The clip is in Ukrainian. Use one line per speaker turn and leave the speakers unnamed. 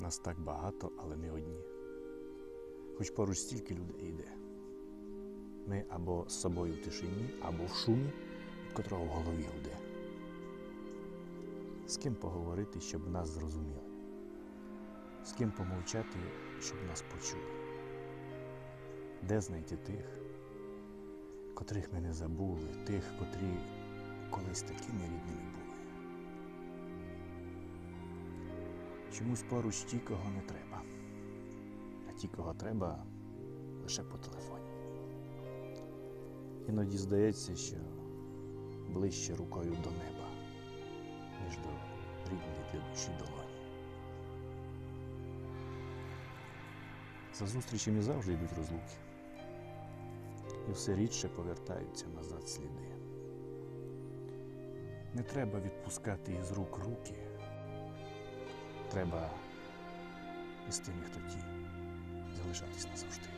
Нас так багато, але не одні. Хоч поруч стільки людей йде. Ми або з собою в тишині, або в шумі, від котрого в голові гуде. З ким поговорити, щоб нас зрозуміли? З ким помовчати, щоб нас почули? Де знайти тих, котрих ми не забули, тих, котрі колись такими рідними були? Чомусь поруч ті, кого не треба, а ті, кого треба, лише по телефоні. Іноді здається, що ближче рукою до неба, ніж до рідної для душі долоні. За зустрічами завжди йдуть розлуки, і все рідше повертаються назад сліди. Не треба відпускати із рук руки. Треба із тими, хто ті, залишатись назавжди.